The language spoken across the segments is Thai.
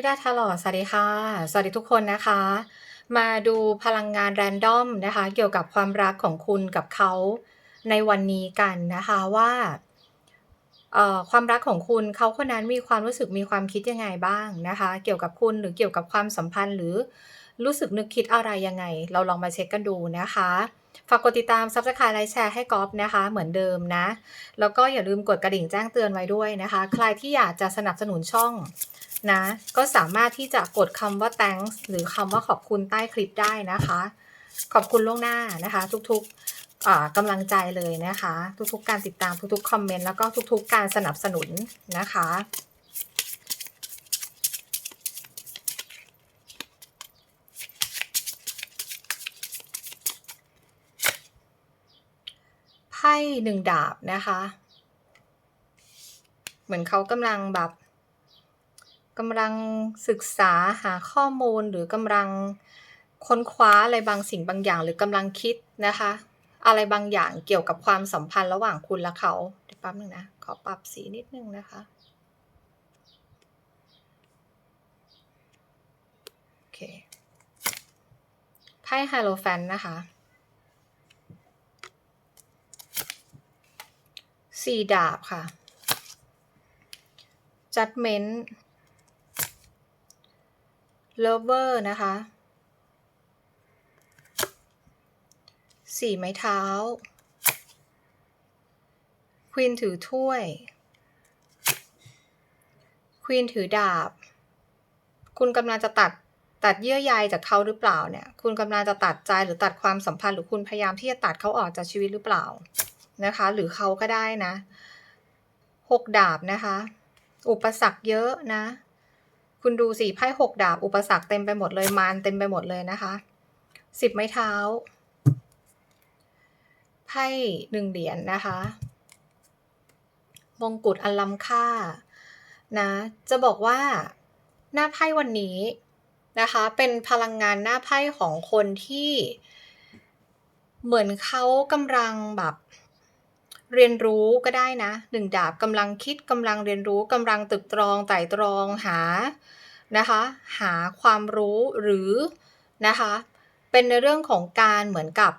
พี่ดาทาลอสวัสดีค่ะ สวัสดีทุกคนนะคะ มาดูพลังงานแรนดอมนะคะ เกี่ยวกับความรักของคุณกับเขาในวันนี้กันนะคะว่าความรักของคุณเขาคนนั้นมีความรู้สึกมีความคิดยังไงบ้างนะคะ เกี่ยวกับคุณหรือเกี่ยวกับความสัมพันธ์หรือรู้สึกนึกคิดอะไรยังไง เราลองมาเช็คกันดูนะคะ ฝากกดติดตาม Subscribe ไลค์แชร์ให้กอฟนะคะ เหมือนเดิมนะ แล้วก็อย่าลืมกดกระดิ่งแจ้งเตือนไว้ด้วยนะคะ ใครที่อยากจะสนับสนุนช่อง นะ ก็สามารถที่จะกดคำว่า thanks หรือคำว่าขอบคุณใต้คลิปได้นะคะ ขอบคุณล่วงหน้านะคะ ทุกๆกำลังใจเลยนะคะ ทุกๆการติดตามทุกๆคอมเมนต์แล้วก็ทุกๆ การสนับสนุนนะคะไพ่หนึ่งดาบนะคะ เหมือนเขากำลังแบบ กำลังศึกษาหาข้อมูลหรือกำลังค้นคว้าอะไรบางสิ่งบางอย่าง หรือกำลังคิดนะคะ อะไรบางอย่างเกี่ยวกับความสัมพันธ์ระหว่างคุณและเขาเดี๋ยวแป๊บนึงนะ ขอปรับสีนิดนึงนะคะโอเคไพ่ไฮโลแฟนนะคะสี่ดาบค่ะ judgment lover นะคะ สี่ไม้เท้า queen ถือถ้วย queen ถือดาบ คุณกำลังจะตัดตัดเยื่อใยจากเขาหรือเปล่าเนี่ย คุณกำลังจะตัดใจหรือตัดความสัมพันธ์หรือคุณพยายามที่จะตัดเขาออกจากชีวิตหรือเปล่านะคะ หรือเขาก็ได้นะหกดาบนะคะ อุปสรรคเยอะนะ คุณดูสิไพ่หกดาบอุปสรรคเต็มไปหมดเลยมารเต็มไปหมดเลยนะคะสิบไม้เท้าไพ่หนึ่งเหรียญนนะคะ มงกุฎอันล้ำค่านะ จะบอกว่าหน้าไพ่วันนี้นะคะ เป็นพลังงานหน้าไพ่ของคนที่เหมือนเขากำลังแบบ เรียนรู้ก็ได้นะหนึ่งดาบกำลังคิดกำลังเรียนรู้กำลังตึกตรองไต่ตรองหานะคะ หาความรู้หรือนะคะ เป็นในเรื่องของการเหมือนกับ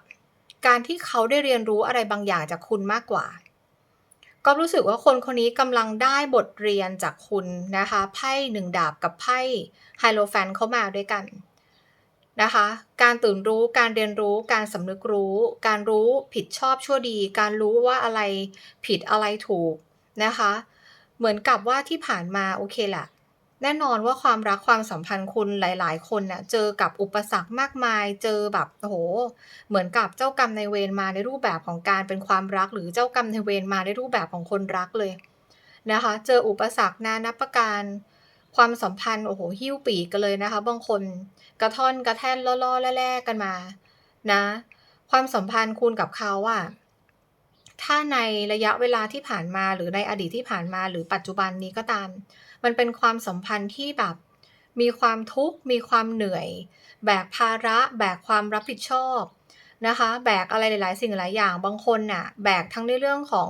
การที่เขาได้เรียนรู้อะไรบางอย่างจากคุณมากกว่า ก็รู้สึกว่าคนคนนี้กำลังได้บทเรียนจากคุณนะคะไพ่หนึ่งดาบกับไพ่ไฮโลแฟนเข้ามาด้วยกัน นะคะ การตื่นรู้การเรียนรู้ การสำนึกรู้ การรู้ผิดชอบชั่วดี การรู้ว่าอะไรผิดอะไรถูกนะคะ เหมือนกับว่าที่ผ่านมาโอเคแหละแน่นอนว่าความรักความสัมพันธ์คุณหลาย ๆ คนเน่ะเจอกับอุปสรรคมากมาย เจอแบบโอ้โห เหมือนกับเจ้ากรรมในเวรมาในรูปแบบของการเป็นความรัก หรือเจ้ากรรมในเวรมาในรูปแบบของคนรักเลยนะคะ เจออุปสรรคนานับประการ ความสัมพันธ์โอ้โหหิ้วปีกกันเลยนะคะ บางคนกระท่อนกระแท่นล่อๆแล่ๆกันมา นะ ความสัมพันธ์คุณกับเขาอะถ้าในระยะเวลาที่ผ่านมาหรือในอดีตที่ผ่านมาหรือปัจจุบันนี้ก็ตาม มันเป็นความสัมพันธ์ที่แบบมีความทุกข์ มีความเหนื่อย แบกภาระ แบกความรับผิดชอบนะคะ แบกอะไรหลาย ๆ สิ่งหลายอย่างบางคนน่ะ แบกทั้งในเรื่องของ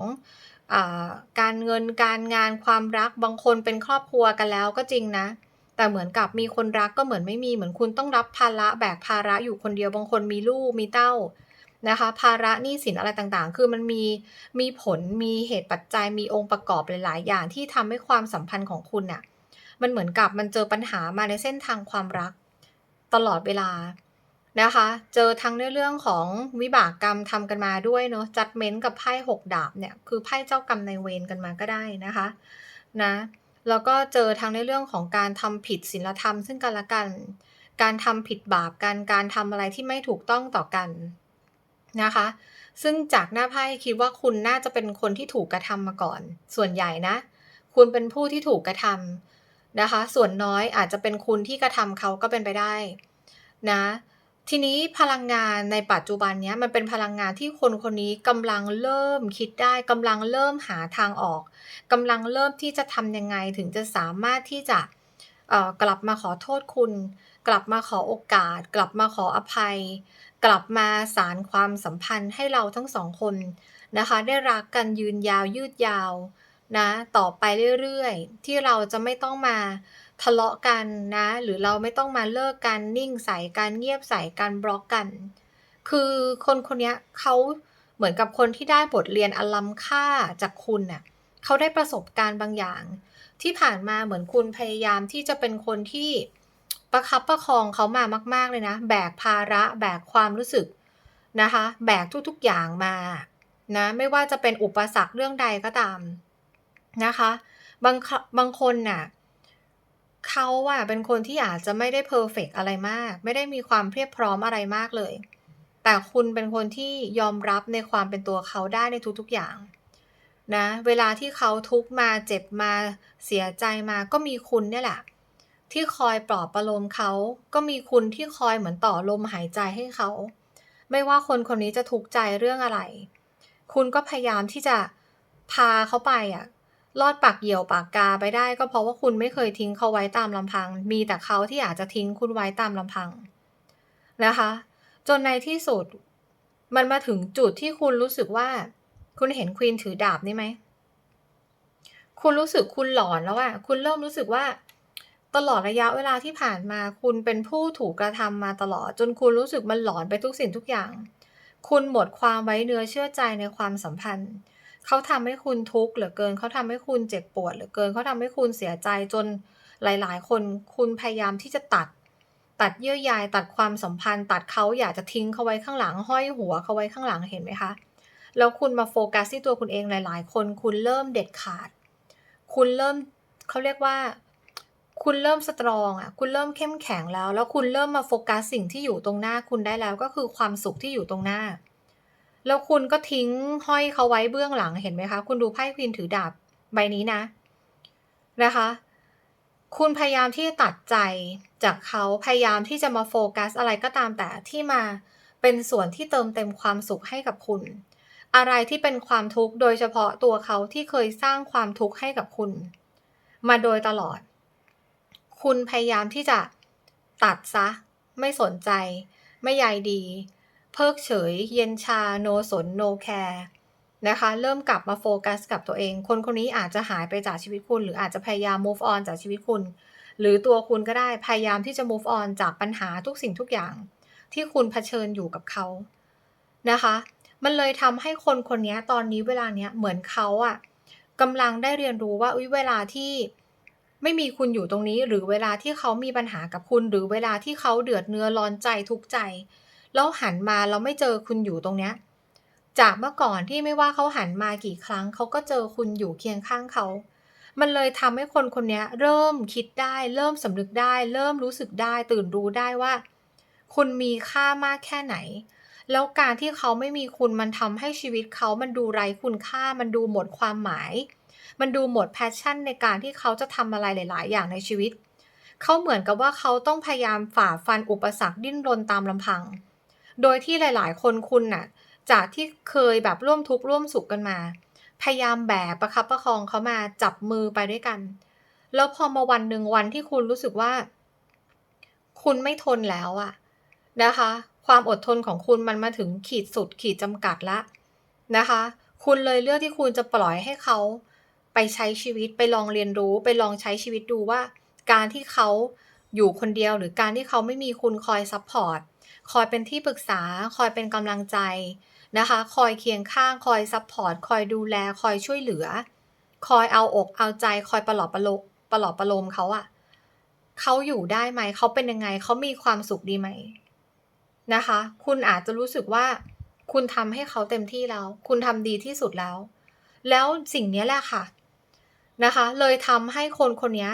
การเงินการงานความรักบางคนเป็นครอบครัวกันแล้วก็จริงนะ แต่เหมือนกับมีคนรักก็เหมือนไม่มีเหมือนคุณต้องรับภาระแบกภาระอยู่คนเดียวบางคนมีลูกมีเต้านะคะ ภาระหนี้สินอะไรต่างๆ คือมันมีมีผลมีเหตุปัจจัยมีองค์ประกอบหลายๆ อย่างที่ทำให้ความสัมพันธ์ของคุณน่ะมันเหมือนกับมันเจอปัญหามาในเส้นทางความรัก ตลอดเวลา นะคะ เจอทั้งในเรื่องของวิบากกรรมทำกันมาด้วยเนาะจัดเม้นกับไพ่หกดาบเนี่ยคือไพ่เจ้ากรรมในเวรกันมาก็ได้นะคะนะแล้วก็เจอทั้งในเรื่องของการทำผิดศีลธรรมซึ่งกันและกัน การทำผิดบาปกันการทำอะไรที่ไม่ถูกต้องต่อกันนะคะ ซึ่งจากหน้าไพ่คิดว่าคุณน่าจะเป็นคนที่ถูกกระทำมาก่อน ส่วนใหญ่นะ คุณเป็นผู้ที่ถูกกระทำนะคะ ส่วนน้อยอาจจะเป็นคุณที่กระทำเขาก็เป็นไปได้นะ ทีนี้พลังงานในปัจจุบันเนี้ยมันเป็นพลังงานที่คนคนนี้กำลังเริ่มคิดได้กำลังเริ่มหาทางออกกำลังเริ่มที่จะทำยังไงถึงจะสามารถที่จะเอ่อกลับมาขอโทษคุณ กลับมาขอโอกาส กลับมาขออภัย กลับมาสารความสัมพันธ์ให้เราทั้งสองคนนะคะ ได้รักกันยืนยาวยืดยาวนะต่อไปเรื่อยๆ ที่เราจะไม่ต้องมา ทะเลาะกันนะ หรือเราไม่ต้องมาเลิกกันนิ่งใส่กันเงียบใส่กันบล็อกกัน คือคนคนนี้เขาเหมือนกับคนที่ได้บทเรียนอล้ำค่าจากคุณน่ะเขาได้ประสบการณ์บางอย่าง ที่ผ่านมาเหมือนคุณพยายามที่จะเป็นคนที่ประคับประคองเขามามาก ๆเลยนะ แบกภาระแบกความรู้สึกนะคะ แบกทุกๆอย่างมานะไม่ว่าจะเป็นอุปสรรคเรื่องใดก็ตามนะคะ บางคบางคนน่ะ เขาอะเป็นคนที่อาจจะไม่ได้เพอร์เฟกอะไรมาก ไม่ได้มีความเพียบพร้อมอะไรมากเลย แต่คุณเป็นคนที่ยอมรับในความเป็นตัวเขาได้ในทุกๆอย่างนะเวลาที่เขาทุกมาเจ็บมาเสียใจมาก็มีคุณเนี่ยแหละ ที่คอยปลอบประโลมเขาก็มีคุณที่คอยเหมือนต่อลมหายใจให้เขา ไม่ว่าคนคนนี้จะทุกข์ใจเรื่องอะไร คุณก็พยายามที่จะพาเขาไปอะ รอดปากเหยี่ยวปากกาไปได้ ก็เพราะว่าคุณไม่เคยทิ้งเขาไว้ตามลำพัง มีแต่เขาที่อาจจะทิ้งคุณไว้ตามลำพังนะคะ จนในที่สุด มันมาถึงจุดที่คุณรู้สึกว่า คุณเห็น Queen ถือดาบนี่ไหม?คุณรู้สึกคุณหลอนแล้วอะคุณเริ่มรู้สึกว่า ตลอดระยะเวลาที่ผ่านมาคุณเป็นผู้ถูกกระทำมาตลอด จนคุณรู้สึกมันหลอนไปทุกสิ่งทุกอย่าง คุณหมดความไว้เนื้อเชื่อใจในความสัมพันธ์ เขาทำให้คุณทุกข์เหลือเกิน เขาทำให้คุณเจ็บปวดเหลือเกิน เขาทำให้คุณเสียใจจนหลาย ๆ คนคุณพยายามที่จะตัด ตัดเยื่อใยตัดความสัมพันธ์ ตัดเขาอยากจะทิ้งเขาไว้ข้างหลัง ห้อยหัวเขาไว้ข้างหลังเห็นไหมคะ?แล้วคุณมาโฟกัสที่ตัวคุณเองหลาย ๆ คน คุณเริ่มเด็ดขาด คุณเริ่มเขาเรียกว่า คุณเริ่มสตรองอะ คุณเริ่มเข้มแข็งแล้ว แล้วคุณเริ่มมาโฟกัสสิ่งที่อยู่ตรงหน้าคุณได้แล้วก็คือความสุขที่อยู่ตรงหน้า แล้วคุณก็ทิ้งห้อยเขาไว้เบื้องหลังเห็นไหมคะ?คุณดูไพ่ Queen ถือดาบใบนี้นะ นะคะ คุณพยายามที่จะตัดใจจากเขาพยายามที่จะมาโฟกัสอะไรก็ตามแต่ที่มาเป็นส่วนที่เติมเต็มความสุขให้กับคุณ อะไรที่เป็นความทุกข์โดยเฉพาะตัวเขาที่เคยสร้างความทุกข์ให้กับคุณ มาโดยตลอด คุณพยายามที่จะตัดเสียไม่สนใจ ไม่ใยดี เพิกเฉย เย็นชา โนสน โนแคร์นะคะ เริ่มกลับมาโฟกัสกับตัวเอง คนคนนี้อาจจะหายไปจากชีวิตคุณ หรืออาจจะพยายาม move on จากชีวิตคุณ หรือตัวคุณก็ได้ พยายามที่จะ move on จากปัญหาทุกสิ่งทุกอย่าง ที่คุณเผชิญอยู่กับเขา นะคะ มันเลยทำให้คนคนนี้ตอนนี้เวลาเนี้ยเหมือนเขาอะกำลังได้เรียนรู้ว่าอุ๊ยเวลาที่ไม่มีคุณอยู่ตรงนี้ หรือเวลาที่เขามีปัญหากับคุณ หรือเวลาที่เขาเดือดเนื้อร้อนใจทุกใจ แล้วหันมาแล้วไม่เจอคุณอยู่ตรงเนี้ยจากเมื่อก่อนที่ไม่ว่าเขาหันมากี่ครั้งเขาก็เจอคุณอยู่เคียงข้างเขา มันเลยทำให้คนคนนี้เริ่มคิดได้ เริ่มสำนึกได้ เริ่มรู้สึกได้ ตื่นรู้ได้ว่า คุณมีค่ามากแค่ไหน แล้วการที่เขาไม่มีคุณมันทำให้ชีวิตเขามันดูไร้คุณค่า มันดูหมดความหมาย มันดูหมด passion ในการที่เขาจะทำอะไรหลาย ๆ อย่างในชีวิต เขาเหมือนกับว่าเขาต้องพยายามฝ่าฟันอุปสรรคดิ้นรนตามลำพัง โดยที่หลาย ๆ คนคุณน่ะ จากที่เคยแบบร่วมทุกข์ร่วมสุขกันมา พยายามแบกประคับประคองเขามาจับมือไปด้วยกัน แล้วพอมาวันหนึ่งวันที่คุณรู้สึกว่า คุณไม่ทนแล้วอะนะคะ ความอดทนของคุณมันมาถึงขีดสุดขีดจำกัดล้วนะคะ คุณเลยเลือกที่คุณจะปล่อยให้เขา ไปใช้ชีวิตไปลองเรียนรู้ไปลองใช้ชีวิตดูว่า การที่เขาอยู่คนเดียวหรือการที่เขาไม่มีคุณคอยซัปพอร์ต คอยเป็นที่ปรึกษา คอยเป็นกำลังใจนะคะ คอยเคียงข้าง คอยซัปพอร์ต คอยดูแล คอยช่วยเหลือ คอยเอาอกเอาใจ คอยปลอบประโลปลอบประโลมเขาอะเขาอยู่ได้ไหม?เขาเป็นยังไง?เขามีความสุขดีไหม?นะคะ คุณอาจจะรู้สึกว่า คุณทำให้เขาเต็มที่แล้ว คุณทำดีที่สุดแล้ว แล้วสิ่งนี้แหละค่ะนะคะ เลยทำให้คนคนนี้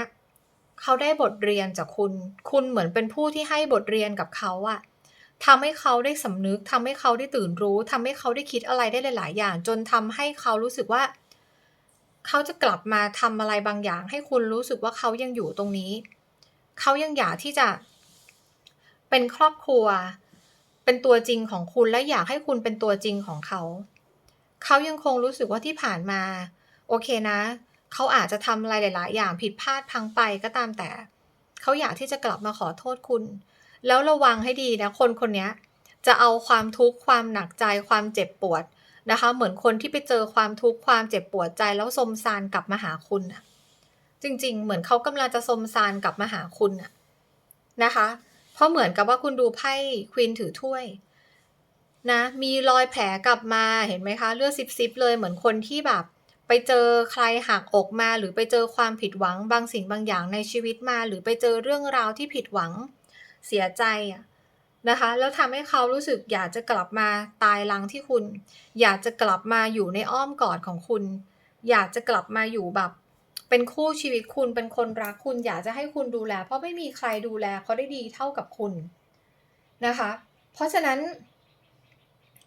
เขาได้บทเรียนจากคุณ คุณเหมือนเป็นผู้ที่ให้บทเรียนกับเขาอะ ทำให้เขาได้สำนึกทำให้เขาได้ตื่นรู้ทำให้เขาได้คิดอะไรได้หลาย ๆ อย่าง จนทำให้เขารู้สึกว่า เขาจะกลับมาทำอะไรบางอย่าง ให้คุณรู้สึกว่าเขายังอยู่ตรงนี้ เขายังอยากที่จะ เป็นครอบครัว เป็นตัวจริงของคุณและอยากให้คุณเป็นตัวจริงของเขา เขายังคงรู้สึกว่าที่ผ่านมา โอเคนะ เขาอาจจะทำอะไรหลาย ๆ อย่างผิดพลาดพังไปก็ตามแต่ เขาอยากที่จะกลับมาขอโทษคุณ แล้วระวังให้ดีนะคนคนนี้จะเอาความทุกข์ความหนักใจความเจ็บปวดนะคะ เหมือนคนที่ไปเจอความทุกข์ความเจ็บปวดใจแล้วซมซานกลับมาหาคุณน่ะจริง ๆ เหมือนเขากำลังจะสมซานกลับมาหาคุณน่ะนะคะ เพราะเหมือนกับว่าคุณดูไพ่ควีนถือถ้วยนะมีรอยแผลกลับมาเห็นไหมคะ เลือดซิบๆเลยเหมือนคนที่แบบไปเจอใครหักอกมา หรือไปเจอความผิดหวังบางสิ่งบางอย่างในชีวิตมา หรือไปเจอเรื่องราวที่ผิดหวัง เสียใจอะนะคะ แล้วทำให้เขารู้สึกอยากจะกลับมาตายรังที่คุณ อยากจะกลับมาอยู่ในอ้อมกอดของคุณ อยากจะกลับมาอยู่แบบ เป็นคู่ชีวิตคุณเป็นคนรักคุณ อยากจะให้คุณดูแล เพราะไม่มีใครดูแลเขาได้ดีเท่ากับคุณนะคะ เพราะฉะนั้น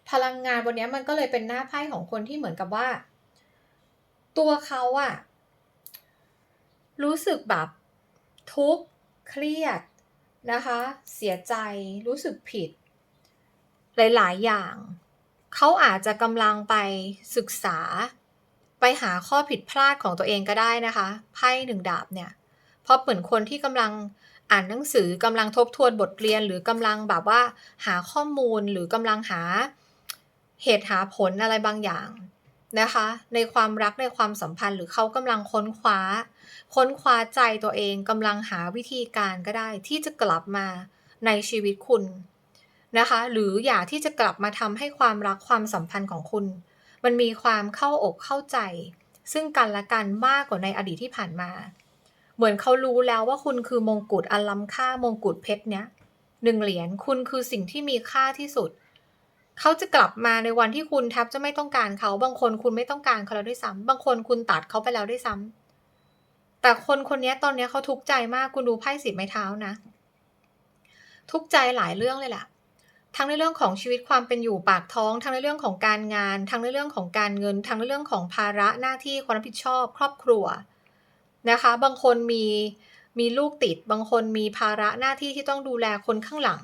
พลังงานวันนี้มันก็เลยเป็นหน้าไพ่ของคนที่เหมือนกับว่า ตัวเขาอะรู้สึกแบบทุกข์เครียด นะคะ เสียใจรู้สึกผิด หลาย ๆ อย่าง เขาอาจจะกำลังไปศึกษา ไปหาข้อผิดพลาดของตัวเองก็ได้นะคะไพ่หนึ่งดาบเนี่ยเพราะเหมือนคนที่กำลังอ่านหนังสือกำลังทบทวนบทเรียน หรือกำลังแบบว่าหาข้อมูลหรือกำลังหาเหตุหาผลอะไรบางอย่าง นะคะ ในความรักในความสัมพันธ์ หรือเขากำลังค้นคว้า ค้นคว้าใจตัวเองกำลังหาวิธีการก็ได้ ที่จะกลับมาในชีวิตคุณนะคะ หรืออยากที่จะกลับมาทำให้ความรักความสัมพันธ์ของคุณ มันมีความเข้าอกเข้าใจ ซึ่งกันและกันมากกว่าในอดีตที่ผ่านมา เหมือนเขารู้แล้วว่าคุณคือมงกุฎอันล้ำค่ามงกุฎเพชรเนี้ยหนึ่งเหรียญคุณคือสิ่งที่มีค่าที่สุด เขาจะกลับมาในวันที่คุณแทบจะไม่ต้องการเขา บางคนคุณไม่ต้องการเขาแล้วด้วยซ้ำบางคนคุณตัดเขาไปแล้วด้วยซ้ำแต่คนคนนี้ตอนนี้เขาทุกข์ใจมากคุณดูไพ่สิบไม้เท้านะ ทุกข์ใจหลายเรื่องเลยแหละทั้งในเรื่องของชีวิตความเป็นอยู่ปากท้อง ทั้งในเรื่องของการงาน ทั้งในเรื่องของการเงิน ทั้งในเรื่องของภาระหน้าที่ความรับผิดชอบ ครอบครัวนะคะ บางคนมีมีลูกติด บางคนมีภาระหน้าที่ที่ต้องดูแลคนข้างหลัง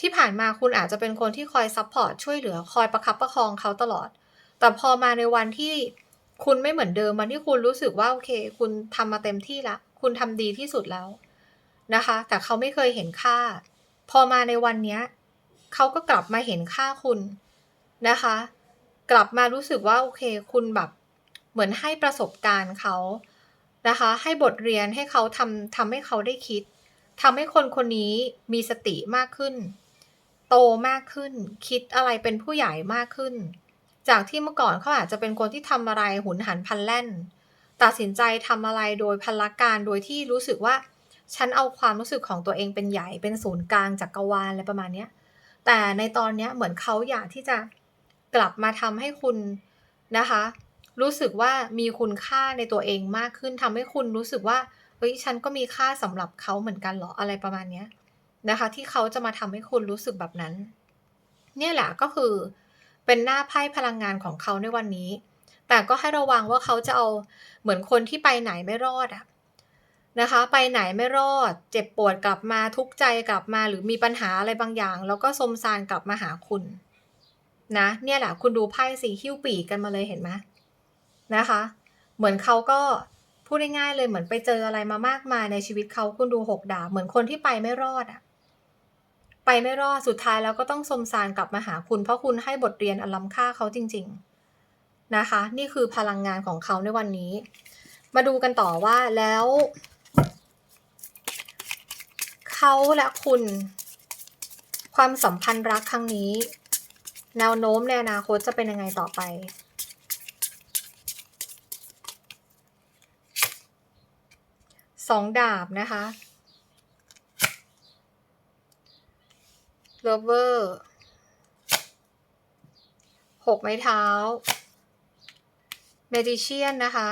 ที่ผ่านมาคุณอาจจะเป็นคนที่คอยซัพพอร์ตช่วยเหลือคอยประคับประคองเขาตลอด แต่พอมาในวันที่คุณไม่เหมือนเดิมวันที่คุณรู้สึกว่าโอเค คุณทำมาเต็มที่ละ คุณทำดีที่สุดแล้วนะคะ แต่เขาไม่เคยเห็นค่า พอมาในวันเนี้ยเขาก็กลับมาเห็นค่าคุณนะคะ กลับมารู้สึกว่าโอเค คุณแบบเหมือนให้ประสบการณ์เขานะคะ ให้บทเรียนให้เขาทำทำให้เขาได้คิดทำให้คนคนนี้มีสติมากขึ้น โตมากขึ้น คิดอะไรเป็นผู้ใหญ่มากขึ้น จากที่เมื่อก่อนเขาอาจจะเป็นคนที่ทำอะไรหุนหันพันแล่น ตัดสินใจทำอะไรโดยพละการโดยที่รู้สึกว่า ฉันเอาความรู้สึกของตัวเองเป็นใหญ่เป็นศูนย์กลางจักรวาลอะไรประมาณเนี้ยแต่ในตอนเนี้ยเหมือนเขาอยากที่จะกลับมาทำให้คุณนะคะ รู้สึกว่ามีคุณค่าในตัวเองมากขึ้นทำให้คุณรู้สึกว่าเฮ้ยฉันก็มีค่าสำหรับเขาเหมือนกันเหรออะไรประมาณเนี้ย นะคะ ที่เขาจะมาทำให้คุณรู้สึกแบบนั้น เนี่ยแหละก็คือเป็นหน้าไพ่พลังงานของเขาในวันนี้ แต่ก็ให้ระวังว่าเขาจะเอาเหมือนคนที่ไปไหนไม่รอดอะนะคะ ไปไหนไม่รอด เจ็บปวดกลับมาทุกข์ใจกลับมาหรือมีปัญหาอะไรบางอย่าง แล้วก็สมซานกลับมาหาคุณนะเนี่ยแหละคุณดูไพ่สีหิ้วปีกกันมาเลยเห็นไหมนะคะ เหมือนเขาก็พูดง่ายๆเลยเหมือนไปเจออะไรมามากมายในชีวิตเขาคุณดูหกดาบเหมือนคนที่ไปไม่รอดอะ ไปไม่รอดสุดท้ายแล้วก็ต้องสมซานกลับมาหาคุณ เพราะคุณให้บทเรียนอันล้ำค่าเขาจริง ๆนะคะ นี่คือพลังงานของเขาในวันนี้ มาดูกันต่อว่าแล้ว เขาและคุณ ความสัมพันธ์รักครั้งนี้ แนวโน้มในอนาคตจะเป็นยังไงต่อไปสองดาบนะคะ lover หกไม้เท้า magician นะคะ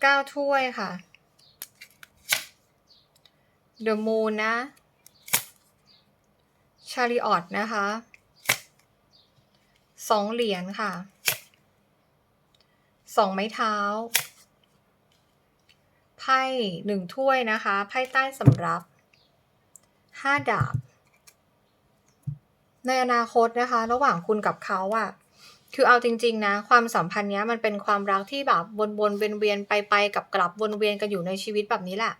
เก้าถ้วยค่ะ the moon นะ chariot นะคะสองเหรียญค่ะสองไม้เท้า ไพ่หนึ่งถ้วยนะคะ ไพ่ใต้สำรับ ห้าดาบ ในอนาคตนะคะ ระหว่างคุณกับเขาอะคือเอาจริง ๆ นะ ความสัมพันธ์เนี้ยมันเป็นความรักที่แบบวนๆเวียนๆไปไปกับกลับวนเวียนกันอยู่ในชีวิตแบบนี้แหละ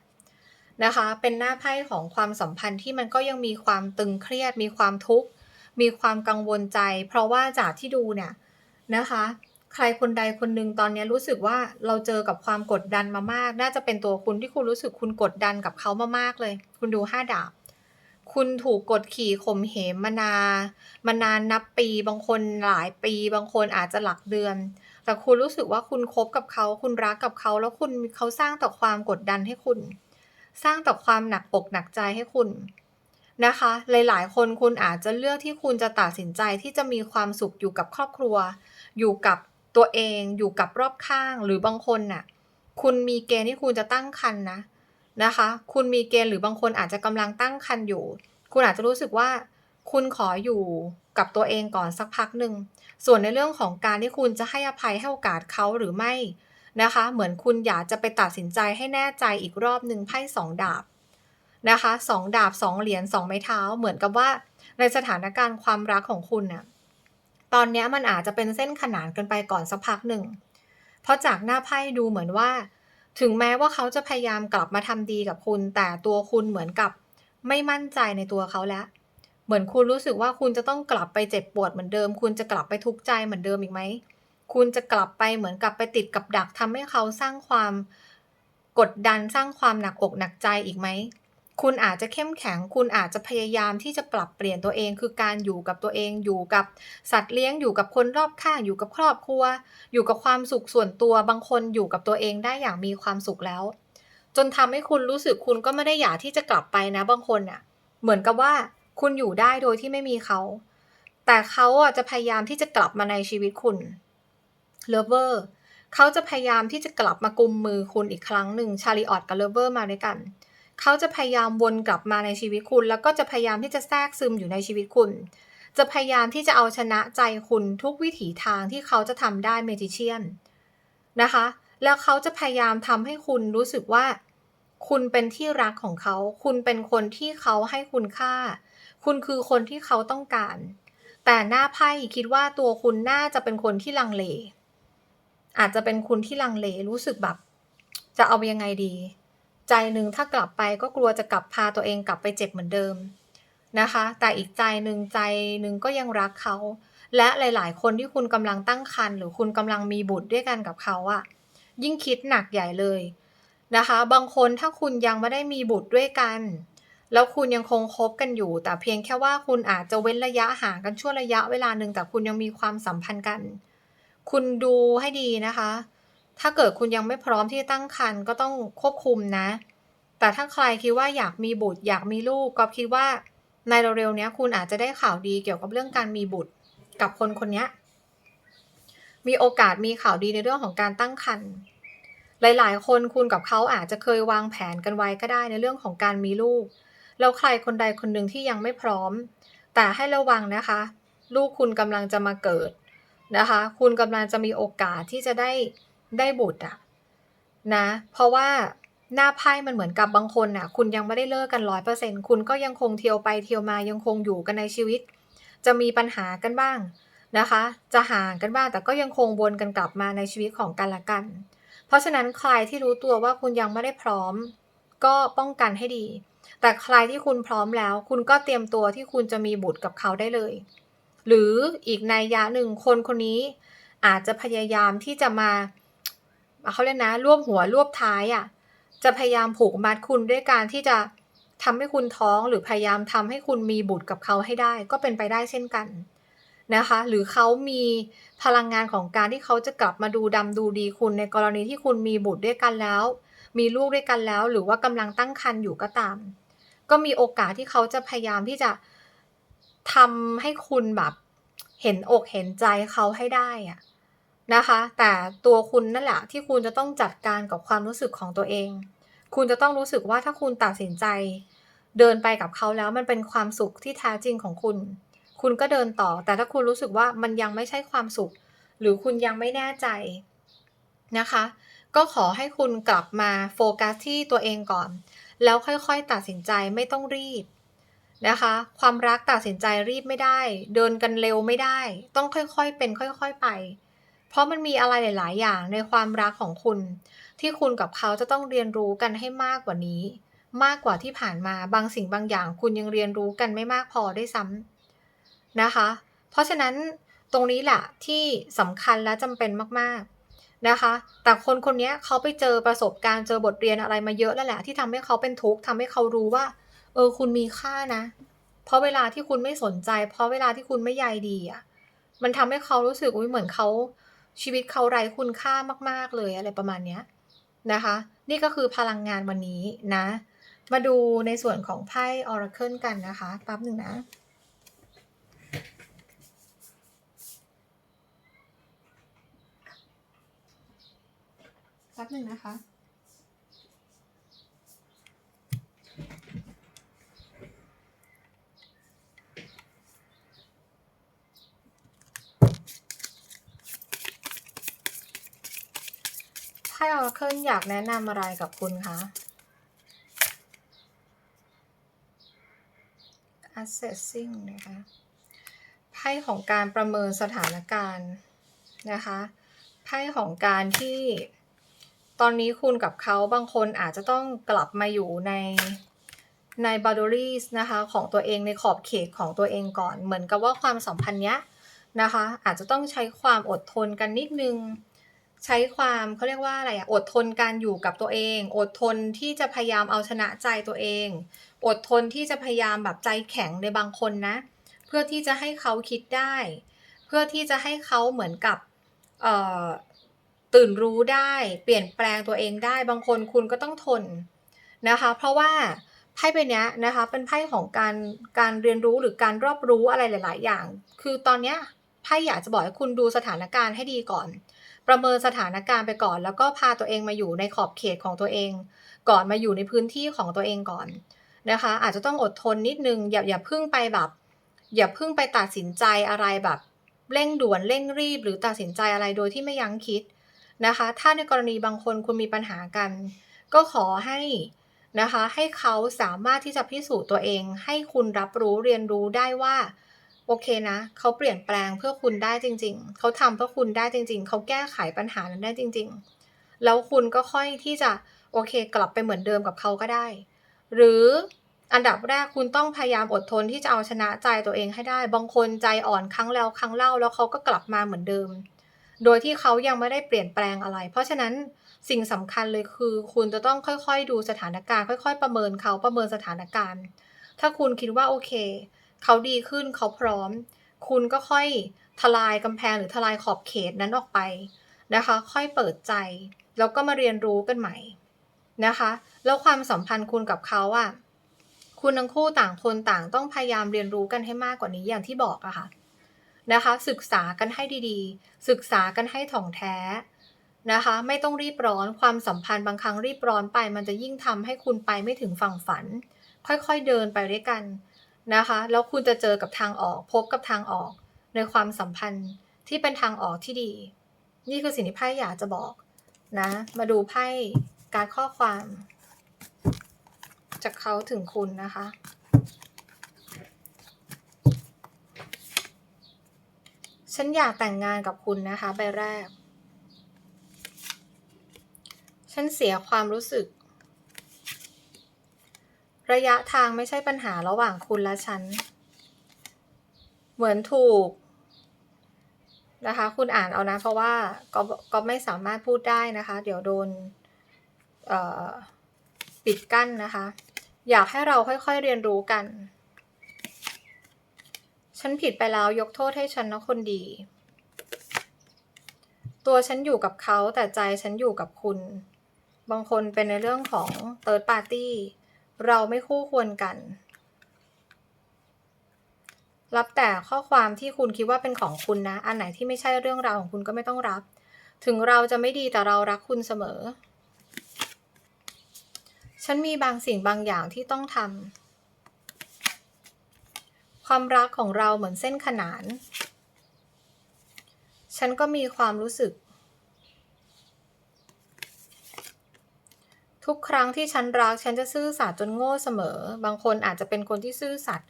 นะคะ เป็นหน้าไพ่ของความสัมพันธ์ที่มันก็ยังมีความตึงเครียด มีความทุกข์ มีความกังวลใจ เพราะว่าจากที่ดูเนี่ยนะคะ ใครคนใดคนหนึ่งตอนนี้รู้สึกว่าเราเจอกับความกดดันมามาก น่าจะเป็นตัวคุณที่คุณรู้สึกคุณกดดันกับเขามามากเลย คุณดูห้าดาบ คุณถูกกดขี่ข่มเหงมานามานานนับปี บางคนหลายปี บางคนอาจจะหลักเดือน แต่คุณรู้สึกว่าคุณคบกับเขา คุณรักกับเขา แล้วคุณเขาสร้างต่อความกดดันให้คุณ สร้างต่อความหนักอกหนักใจให้คุณนะคะ หลายๆ คนคุณอาจจะเลือกที่คุณจะตัดสินใจที่จะมีความสุขอยู่กับครอบครัว อยู่กับตัวเอง อยู่กับรอบข้าง หรือบางคนน่ะ คุณมีเกณฑ์ที่คุณจะตั้งครรภ์นะ นะคะ คุณมีเกณฑ์หรือบางคนอาจจะกำลังตั้งครรภ์อยู่ คุณอาจจะรู้สึกว่า คุณขออยู่กับตัวเองก่อนสักพักหนึ่ง ส่วนในเรื่องของการที่คุณจะให้อภัยให้โอกาสเขาหรือไม่นะคะ เหมือนคุณอยากจะไปตัดสินใจให้แน่ใจอีกรอบหนึ่งไพ่สองดาบนะคะสองดาบสองเหรียญสองไม้เท้า เหมือนกับว่าในสถานการณ์ความรักของคุณน่ะตอนนี้มันอาจจะเป็นเส้นขนานกันไปก่อนสักพักหนึ่ง เพราะจากหน้าไพ่ดูเหมือนว่า ถึงแม้ว่าเขาจะพยายามกลับมาทำดีกับคุณ แต่ตัวคุณเหมือนกับไม่มั่นใจในตัวเขาแล้ว เหมือนคุณรู้สึกว่าคุณจะต้องกลับไปเจ็บปวดเหมือนเดิม คุณจะกลับไปทุกข์ใจเหมือนเดิมอีกไหม คุณจะกลับไปเหมือนกับไปติดกับดักทำให้เขาสร้างความกดดันสร้างความหนักอกหนักใจอีกไหม คุณอาจจะเข้มแข็ง คุณอาจจะพยายามที่จะปรับเปลี่ยนตัวเอง คือการอยู่กับตัวเองอยู่กับสัตว์เลี้ยงอยู่กับคนรอบข้างอยู่กับครอบครัว อยู่กับความสุขส่วนตัวบางคนอยู่กับตัวเองได้อย่างมีความสุขแล้ว จนทำให้คุณรู้สึกคุณก็ไม่ได้อยากที่จะกลับไปนะบางคนอะ เหมือนกับว่าคุณอยู่ได้โดยที่ไม่มีเขา แต่เขาอะจะพยายามที่จะกลับมาในชีวิตคุณเลเวอร์เขาจะพยายามที่จะกลับมากุมมือคุณอีกครั้งหนึ่งชาลีออตกับเลเวอร์มาด้วยกันเเขาจะพยายามวนกลับมาในชีวิตคุณ แล้วก็จะพยายามที่จะแทรกซึมอยู่ในชีวิตคุณ จะพยายามที่จะเอาชนะใจคุณทุกวิถีทางที่เขาจะทำได้เมจิเชียนนะคะ แล้วเขาจะพยายามทำให้คุณรู้สึกว่า คุณเป็นที่รักของเขา คุณเป็นคนที่เขาให้คุณค่า คุณคือคนที่เขาต้องการ แต่หน้าไพ่คิดว่าตัวคุณน่าจะเป็นคนที่ลังเล อาจจะเป็นคุณที่ลังเลรู้สึกแบบ จะเอายังไงดี ใจหนึ่งถ้ากลับไปก็กลัวจะกลับพาตัวเองกลับไปเจ็บเหมือนเดิมนะคะ แต่อีกใจหนึ่งใจหนึ่งก็ยังรักเขา และหลาย ๆ คนที่คุณกำลังตั้งครรภ์หรือคุณกำลังมีบุตรด้วยกันกับเขาอะยิ่งคิดหนักใหญ่เลยนะคะ บางคนถ้าคุณยังไม่ได้มีบุตรด้วยกัน แล้วคุณยังคงคบกันอยู่ แต่เพียงแค่ว่าคุณอาจจะเว้นระยะห่างกันช่วงระยะเวลาหนึ่งแต่คุณยังมีความสัมพันธ์กัน คุณดูให้ดีนะคะ ถ้าเกิดคุณยังไม่พร้อมที่จะตั้งครรภ์ก็ต้องควบคุมนะ แต่ถ้าใครคิดว่าอยากมีบุตร อยากมีลูกก็คิดว่าในเร็วๆนี้คุณอาจจะได้ข่าวดีเกี่ยวกับเรื่องการมีบุตรกับคนคนนี้มีโอกาสมีข่าวดีในเรื่องของการตั้งครรภ์หลายๆ คนคุณกับเขาอาจจะเคยวางแผนกันไว้ก็ได้ในเรื่องของการมีลูก แล้วใครคนใดคนหนึ่งที่ยังไม่พร้อม แต่ให้ระวังนะคะ ลูกคุณกำลังจะมาเกิดนะคะ คุณกำลังจะมีโอกาสที่จะได้ ได้บุตรอะนะ เพราะว่าหน้าไพ่มันเหมือนกับบางคนน่ะ คุณยังไม่ได้เลิกกันร้อยเปอร์เซ็นคุณก็ยังคงเที่ยวไปเที่ยวมายังคงอยู่กันในชีวิต จะมีปัญหากันบ้างนะคะ จะห่างกันบ้างแต่ก็ยังคงวนกันกลับมาในชีวิตของกันและกัน เพราะฉะนั้นใครที่รู้ตัวว่าคุณยังไม่ได้พร้อม ก็ป้องกันให้ดี แต่ใครที่คุณพร้อมแล้ว คุณก็เตรียมตัวที่คุณจะมีบุตรกับเขาได้เลย หรืออีกในยะหนึ่งคนคนนี้อาจจะพยายามที่จะมา เขาเรียกนะรวบหัวรวบท้ายอะ่ะจะพยายามผูกมัดคุณด้วยการที่จะทำให้คุณท้องหรือพยายามทำให้คุณมีบุตรกับเขาให้ได้ ก็เป็นไปได้เช่นกันนะคะ หรือเขามีพลังงานของการที่เขาจะกลับมาดูดำดูดีคุณในกรณีที่คุณมีบุตรด้วยกันแล้ว มีลูกด้วยกันแล้ว หรือว่ากำลังตั้งครรภ์อยู่ก็ตาม ก็มีโอกาสที่เขาจะพยายามที่จะทำให้คุณแบบเห็นอกเห็นใจเขาให้ได้อะ นะคะ แต่ตัวคุณนั่นแหละที่คุณจะต้องจัดการกับความรู้สึกของตัวเอง คุณจะต้องรู้สึกว่าถ้าคุณตัดสินใจ เดินไปกับเขาแล้วมันเป็นความสุขที่แท้จริงของคุณ คุณก็เดินต่อ แต่ถ้าคุณรู้สึกว่ามันยังไม่ใช่ความสุข หรือคุณยังไม่แน่ใจนะคะ ก็ขอให้คุณกลับมาโฟกัสที่ตัวเองก่อน แล้วค่อยๆตัดสินใจไม่ต้องรีบนะคะ ความรักตัดสินใจรีบไม่ได้ เดินกันเร็วไม่ได้ ต้องค่อยๆเป็นค่อยๆไป เพราะมันมีอะไรหลาย ๆ อย่างในความรักของคุณ ที่คุณกับเขาจะต้องเรียนรู้กันให้มากกว่านี้ มากกว่าที่ผ่านมาบางสิ่งบางอย่าง คุณยังเรียนรู้กันไม่มากพอได้ซ้ำนะคะ เพราะฉะนั้นตรงนี้แหละที่สำคัญและจำเป็นมาก ๆนะคะ แต่คนคนนี้เขาไปเจอประสบการณ์เจอบทเรียนอะไรมาเยอะแล้วแหละ ที่ทำให้เขาเป็นทุกข์ทำให้เขารู้ว่า เออคุณมีค่านะ เพราะเวลาที่คุณไม่สนใจ เพราะเวลาที่คุณไม่ใยดีอะ มันทำให้เขารู้สึกอุ้ยเหมือนเขา ชีวิตเขาไร้คุณค่ามาก ๆ เลยอะไรประมาณเนี้ยนะคะ นี่ก็คือพลังงานวันนี้นะ มาดูในส่วนของไพ่ออร์เคิลกันนะคะแป๊บหนึ่งนะแป๊บหนึ่งนะคะ ไพ่ Oracle อยากแนะนำอะไรกับคุณคะ assessing นะคะไพ่ของการประเมินสถานการณ์นะคะไพ่ของการที่ตอนนี้คุณกับเขาบางคนอาจจะต้องกลับมาอยู่ในใน boundaries นะคะของตัวเองในขอบเขตของตัวเองก่อน เหมือนกับว่าความสัมพันธ์เนี้ยนะคะ อาจจะต้องใช้ความอดทนกันนิดนึง ใช้ความเขาเรียกว่าอะไรอะอดทนการอยู่กับตัวเอง อดทนที่จะพยายามเอาชนะใจตัวเอง อดทนที่จะพยายามแบบใจแข็งในบางคนนะ เพื่อที่จะให้เขาคิดได้ เพื่อที่จะให้เขาเหมือนกับเอ่อตื่นรู้ได้ เปลี่ยนแปลงตัวเองได้บางคนคุณก็ต้องทนนะคะ เพราะว่าไพ่ใบนี้นะคะเป็นไพ่ของการการเรียนรู้หรือการรอบรู้อะไรหลาย ๆ อย่าง คือตอนเนี้ยไพ่อยากจะบอกให้คุณดูสถานการณ์ให้ดีก่อน ประเมินสถานการณ์ไปก่อน แล้วก็พาตัวเองมาอยู่ในขอบเขตของตัวเอง ก่อนมาอยู่ในพื้นที่ของตัวเองก่อนนะคะ อาจจะต้องอดทนนิดนึงอย่าอย่าพึ่งไปแบบ อย่าพึ่งไปตัดสินใจอะไรแบบเร่งด่วนเร่งรีบ หรือตัดสินใจอะไรโดยที่ไม่ยั้งคิดนะคะ ถ้าในกรณีบางคนคุณมีปัญหากัน ก็ขอให้นะคะให้เขาสามารถที่จะพิสูจน์ตัวเอง ให้คุณรับรู้เรียนรู้ได้ว่า โอเคนะ เขาเปลี่ยนแปลงเพื่อคุณได้จริง ๆ เขาทำเพื่อคุณได้จริง ๆ เขาแก้ไขปัญหานั้นได้จริง ๆ แล้วคุณก็ค่อยที่จะโอเค กลับไปเหมือนเดิมกับเขาก็ได้ หรืออันดับแรกคุณต้องพยายามอดทนที่จะเอาชนะใจตัวเองให้ได้ บางคนใจอ่อนครั้งแล้วครั้งเล่าแล้วเขาก็กลับมาเหมือนเดิม โดยที่เขายังไม่ได้เปลี่ยนแปลงอะไร เพราะฉะนั้นสิ่งสำคัญเลยคือ คุณจะต้องค่อยๆดูสถานการณ์ ค่อย ๆ ประเมินเขาประเมินสถานการณ์ ถ้าคุณคิดว่าโอเค เขาดีขึ้นเขาพร้อม คุณก็ค่อยทลายกำแพงหรือทลายขอบเขตนั้นออกไปนะคะ ค่อยเปิดใจ แล้วก็มาเรียนรู้กันใหม่นะคะ แล้วความสัมพันธ์คุณกับเขาอะคุณทั้งคู่ต่างคนต่างต้องพยายามเรียนรู้กันให้มากกว่านี้อย่างที่บอกอะค่ะนะคะ ศึกษากันให้ดีๆ ศึกษากันให้ถ่องแท้นะคะ ไม่ต้องรีบร้อนความสัมพันธ์บางครั้งรีบร้อนไป มันจะยิ่งทำให้คุณไปไม่ถึงฝั่งฝัน ค่อยๆเดินไปด้วยกัน นะคะ แล้วคุณจะเจอกับทางออก พบกับทางออก ในความสัมพันธ์ที่เป็นทางออกที่ดี นี่คือสิ่งที่ไพ่อยากจะบอกนะ มาดูไพ่การข้อความ จากเขาถึงคุณนะคะ ฉันอยากแต่งงานกับคุณนะคะใบแรก ฉันเสียความรู้สึก ระยะทางไม่ใช่ปัญหาระหว่างคุณและฉัน เหมือนถูกนะคะ คุณอ่านเอานะ เพราะว่าก็ก็ไม่สามารถพูดได้นะคะ เดี๋ยวโดนปิดกั้นนะคะ อยากให้เราค่อยๆเรียนรู้กัน ฉันผิดไปแล้วยกโทษให้ฉันนะคนดี ตัวฉันอยู่กับเขาแต่ใจฉันอยู่กับคุณ บางคนเป็นในเรื่องของ third party เราไม่คู่ควรกัน รับแต่ข้อความที่คุณคิดว่าเป็นของคุณนะ อันไหนที่ไม่ใช่เรื่องราวของคุณก็ไม่ต้องรับ ถึงเราจะไม่ดีแต่เรารักคุณเสมอ ฉันมีบางสิ่งบางอย่างที่ต้องทำความรักของเราเหมือนเส้นขนาน ฉันก็มีความรู้สึก ทุกครั้งที่ฉันรักฉันจะซื่อสัตย์จนโง่เสมอ บางคนอาจจะเป็นคนที่ซื่อสัตย์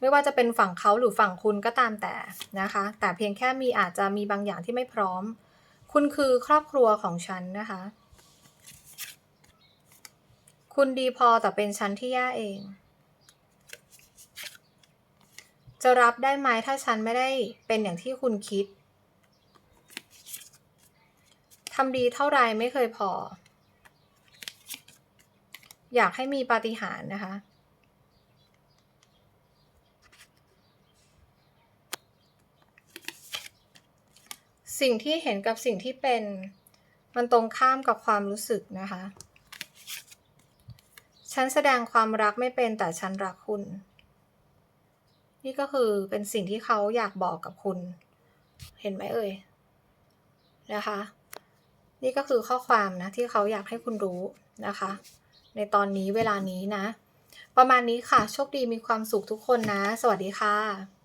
ไม่ว่าจะเป็นฝั่งเขาหรือฝั่งคุณก็ตามแต่นะคะ แต่เพียงแค่มีอาจจะมีบางอย่างที่ไม่พร้อม คุณคือครอบครัวของฉันนะคะ คุณดีพอแต่เป็นฉันที่แย่เอง จะรับได้ไหมถ้าฉันไม่ได้เป็นอย่างที่คุณคิดทำดีเท่าไรไม่เคยพอ อยากให้มีปาฏิหาริย์นะคะ สิ่งที่เห็นกับสิ่งที่เป็นมันตรงข้ามกับความรู้สึกนะคะ ฉันแสดงความรักไม่เป็นแต่ฉันรักคุณ นี่ก็คือเป็นสิ่งที่เขาอยากบอกกับคุณ เห็นไหมเอ่ย นะคะ นี่ก็คือข้อความนะที่เขาอยากให้คุณรู้นะคะ ในตอนนี้เวลานี้นะ ประมาณนี้ค่ะ โชคดีมีความสุขทุกคนนะ สวัสดีค่ะ